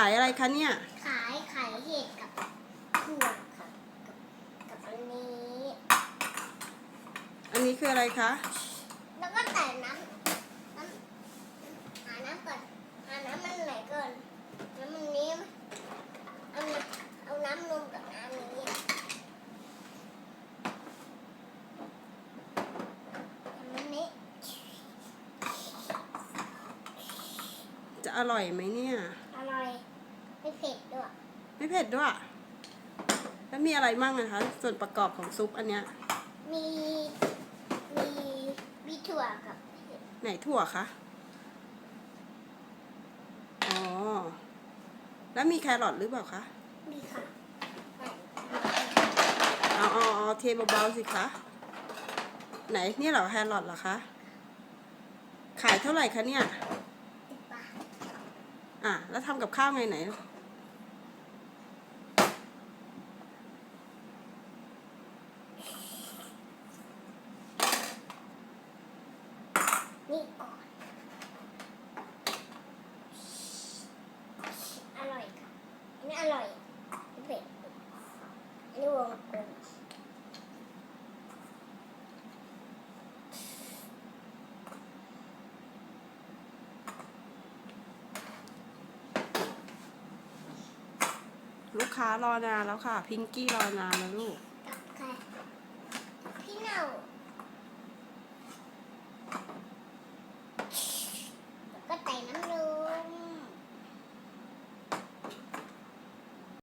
ขายอะไรคะเนี่ย ขายไข่เห็ดกับถั่วกับกับกับอันนี้ อันนี้คืออะไรคะ แล้วก็ใส่น้ำน้ำหาน้ำก่อนหาน้ำมันไหนก่อนน้ำมันนี้ไหมเอาน้ำเอาน้ำนมกับน้ำนี้น้ำนี้ จะอร่อยไหมเนี่ย อร่อย ไม่เผ็ดด้วย ไม่เผ็ดด้วย แล้วมีอะไรมั่งนะคะ ส่วนประกอบของซุปอันเนี้ย มีมีมีถั่วกับเห็ดไหนถั่วคะ อ๋อ แล้วมีแครอทหรือเปล่าคะ มีค่ะเอาเอาเอาเทเบาๆสิคะ ไหนนี่เหรอแครอทเหรอคะ ขายเท่าไหร่คะเนี่ยติดปากอะ แล้วทำกับข้าวไงไหน นี่ก่อน อร่อยค่ะอันนี้อร่อยเผ็ดอันนี้วงกลมลูกค้ารอนานแล้วค่ะ พิงกี้รอนานแล้วลูก กับใครพี่เหนา